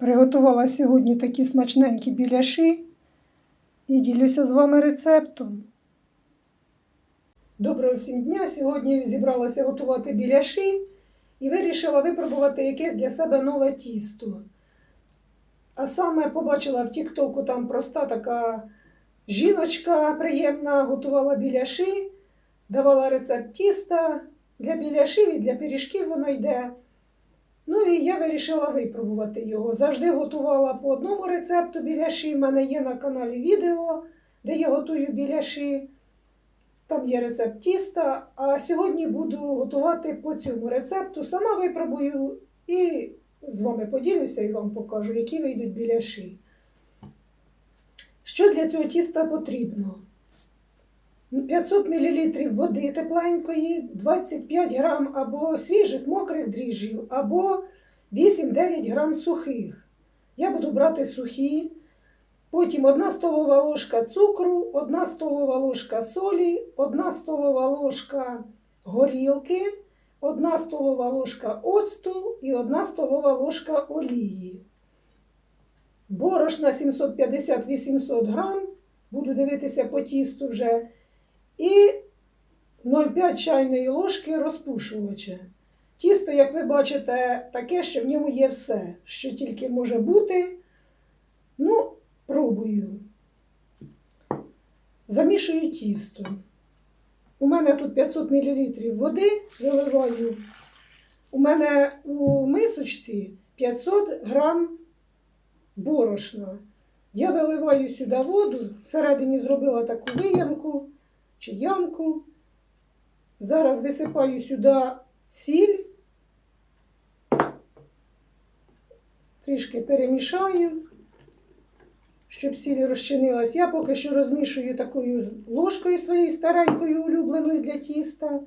Приготувала сьогодні такі смачненькі біляші і ділюся з вами рецептом. Доброго всім дня! Сьогодні зібралася готувати біляші і вирішила випробувати якесь для себе нове тісто. А саме побачила в Тіктоку там проста така жіночка приємна, готувала біляші, давала рецепт тіста для біляшів і для пиріжків воно йде. Ну і я вирішила випробувати його. Завжди готувала по одному рецепту біляші. У мене є на каналі відео, де я готую біляші. Там є рецепт тіста. А сьогодні буду готувати по цьому рецепту. Сама випробую і з вами поділюся і вам покажу, які вийдуть біляші. Що для цього тіста потрібно? 500 мл води тепленької, 25 грам або свіжих мокрих дріжджів, або 8-9 грам сухих. Я буду брати сухі. Потім 1 столова ложка цукру, 1 столова ложка солі, 1 столова ложка горілки, 1 столова ложка оцту і 1 столова ложка олії. Борошна 750-800 грам. Буду дивитися по тісту вже. І 0,5 чайної ложки розпушувача. Тісто, як ви бачите, таке, що в ньому є все, що тільки може бути. Ну, пробую. Замішую тісто. У мене тут 500 мл води виливаю. У мене у мисочці 500 грам борошна. Я виливаю сюди воду, всередині зробила таку виямку чи ямку. Зараз висипаю сюди сіль, трішки перемішаю, щоб сіль розчинилась. Я поки що розмішую такою ложкою своєю старенькою улюбленою для тіста.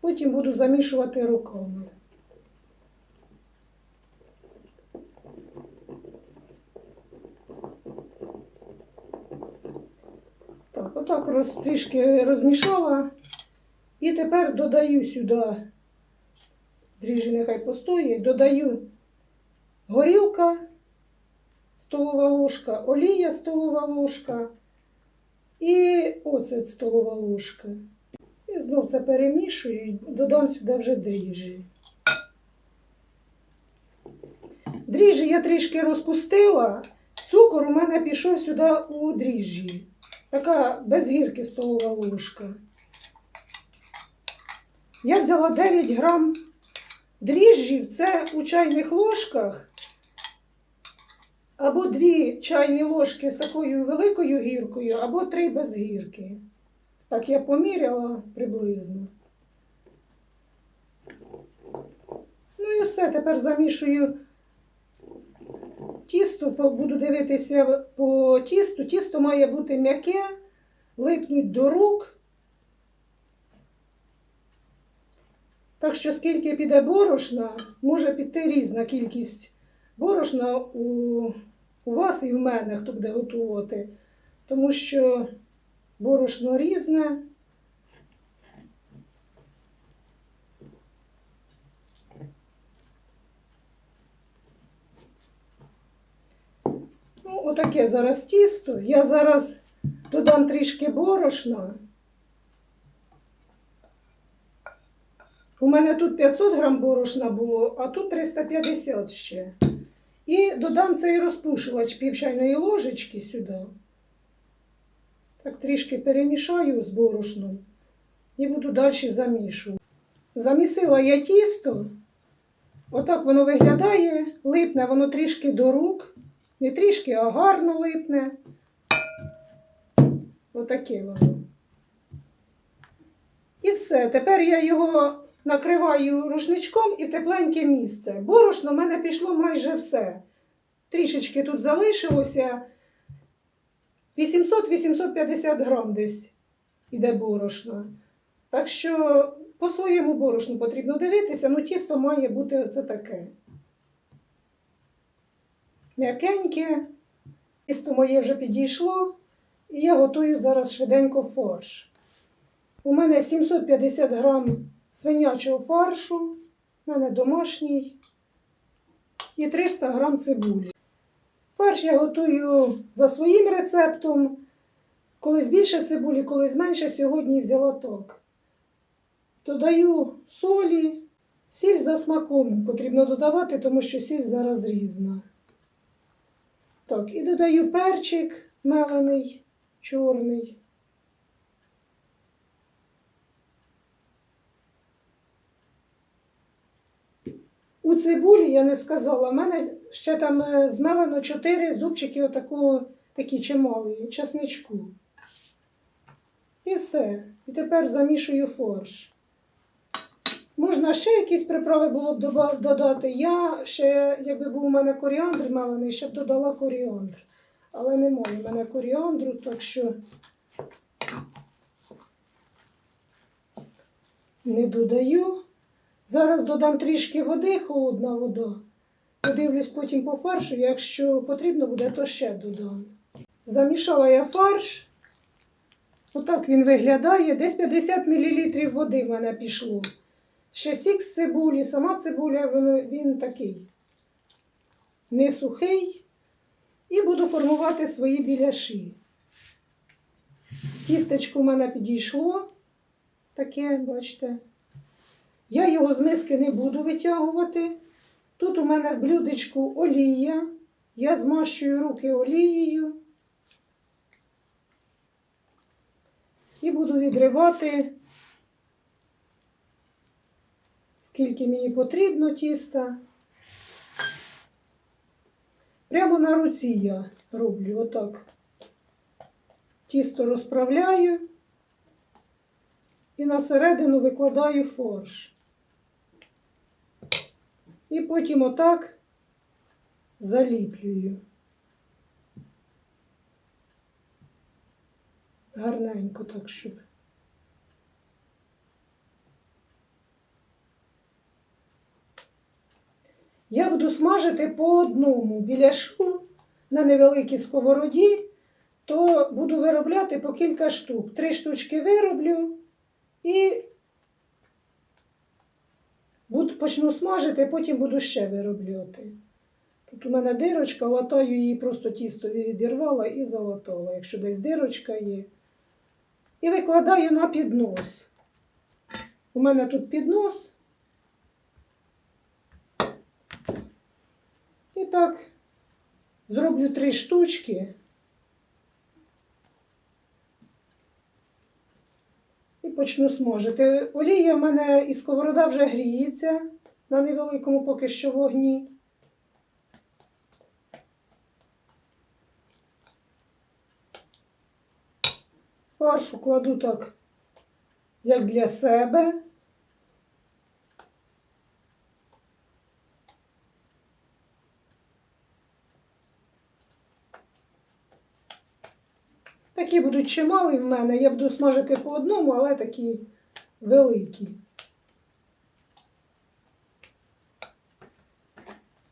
Потім буду замішувати руками. Так, отак роз, трішки розмішала. І тепер додаю сюди, дріжджі нехай постоїть, додаю горілка, столова ложка, олія столова ложка і оцет столова ложка. І знов це перемішую і додам сюди вже дріжджі. Дріжджі я трішки розпустила, цукор у мене пішов сюди у дріжджі. Така без гірки столова ложка. Я взяла 9 грам дріжджів, це у чайних ложках, або 2 чайні ложки з такою великою гіркою, або 3 без гірки. Так я поміряла приблизно. Ну і все, тепер замішую тісто, буду дивитися по тісту. Тісто має бути м'яке, липнуть до рук. Так що, скільки піде борошна, може піти різна кількість борошна у, у вас і в мене, хто буде готувати. Тому що борошно різне. Отаке зараз тісто. Я зараз додам трішки борошна. У мене тут 500 грам борошна було, а тут 350 ще. І додам цей розпушувач пів чайної ложечки сюди. Так трішки перемішаю з борошном і буду далі замішувати. Замісила я тісто. Отак воно виглядає, липне воно трішки до рук. Не трішки, а гарно липне. Отаке воно. І все. Тепер я його накриваю рушничком і в тепленьке місце. Борошно в мене пішло майже все. Трішечки тут залишилося. 800-850 грам десь іде борошна. Так що по своєму борошну потрібно дивитися, ну тісто має бути оце таке. М'якеньке. Тісто моє вже підійшло, і я готую зараз швиденько фарш. У мене 750 грам свинячого фаршу, у мене домашній, і 300 грам цибулі. Фарш я готую за своїм рецептом. Колись більше цибулі, колись менше, сьогодні взяла так. Додаю солі, сіль за смаком потрібно додавати, тому що сіль зараз різна. Так, і додаю перчик мелений, чорний. У цибулі я не сказала, в мене ще там е, змелено 4 зубчики отакого, такі чималі, чесничку. І все. І тепер замішую фарш. Можна ще якісь приправи було б додати. Я ще, якби був у мене коріандр мелений, ще б додала коріандр. Але немає у мене коріандру, так що не додаю. Зараз додам трішки води, холодна вода. Подивлюсь потім по фаршу. Якщо потрібно буде, то ще додам. Замішала я фарш. Отак він виглядає. Десь 50 мл води в мене пішло. Ще сік з цибулі, сама цибуля, воно- він такий не сухий. І буду формувати свої біляші. Тістечко в мене підійшло. Таке, бачите. Я його з миски не буду витягувати. Тут у мене в блюдечку олія. Я змащую руки олією. І буду відривати, скільки мені потрібно тіста. Прямо на руці я роблю отак. Тісто розправляю і на середину викладаю фарш. І потім отак заліплюю. Гарненько так, щоб. Я буду смажити по одному біляшу на невеликій сковороді, то буду виробляти по кілька штук. Три штучки вироблю і буду, почну смажити, потім буду ще виробляти. Тут у мене дирочка, латаю її, просто тісто відірвала і залатала, якщо десь дирочка є. І викладаю на піднос. У мене тут піднос. Так зроблю три штучки. І почну смажити. Олія в мене і сковорода вже гріється на невеликому поки що вогні. Фаршу кладу так, як для себе. Такі будуть чималі в мене. Я буду смажити по одному, але такі великі.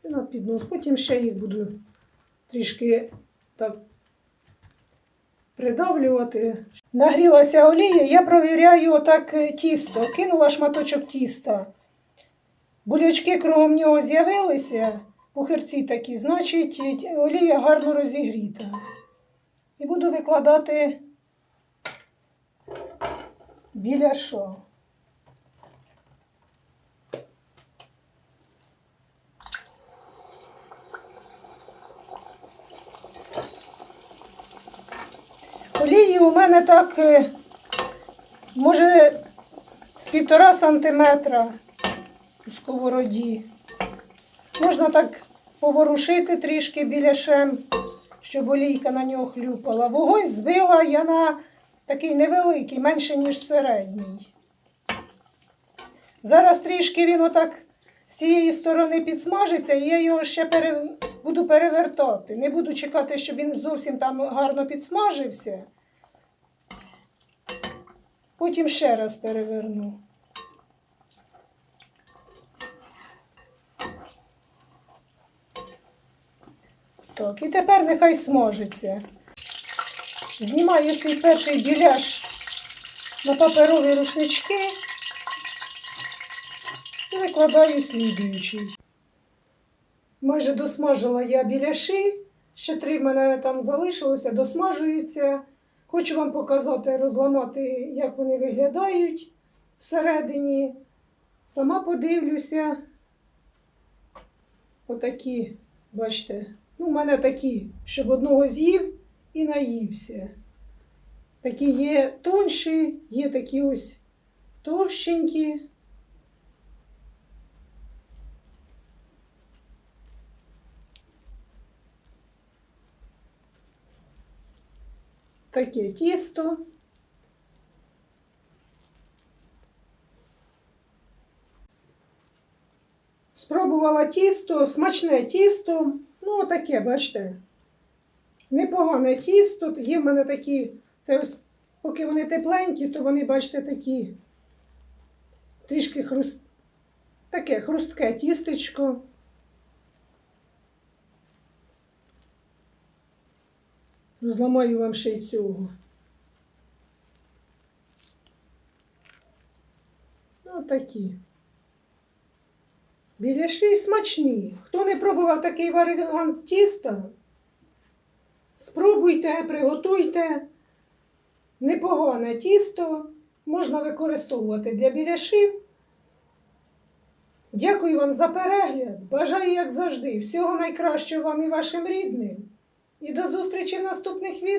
На піднос. Потім ще їх буду трішки так придавлювати. Нагрілася олія, я провіряю отак е, тісто. Кинула шматочок тіста. Булячки кругом нього з'явилися, пухирці такі, значить е, олія гарно розігріта. І буду викладати біля що. Олії у мене так, е, може, з півтора сантиметра у сковороді. Можна так поворушити трішки біляшем, щоб олійка на нього хлюпала. Вогонь збила я на такий невеликий, менше, ніж середній. Зараз трішки він отак з цієї сторони підсмажиться, і я його ще пере... буду перевертати. Не буду чекати, щоб він зовсім там гарно підсмажився. Потім ще раз переверну. Так, і тепер нехай смажиться. Знімаю свій перший біляш на паперові рушнички і викладаю слідуючий. Майже досмажила я біляши, ще три в мене там залишилося, досмажуються. Хочу вам показати, розламати, як вони виглядають всередині. Сама подивлюся. Отакі, бачите, ну, у мене такі, щоб одного з'їв і наївся. Такі є тонші, є такі ось товщенькі. Таке тісто. Спробувала тісто, смачне тісто. Ну, таке, бачите. Непогане тісто. Є в мене такі, це ось, поки вони тепленькі, то вони, бачите, такі трішки хруст... таке хрустке тістечко. Розламаю вам ще й цього. Ну, такі. Біляші смачні. Хто не пробував такий варіант тіста, спробуйте, приготуйте. Непогане тісто можна використовувати для біляшів. Дякую вам за перегляд. Бажаю, як завжди, всього найкращого вам і вашим рідним. І до зустрічі в наступних відео.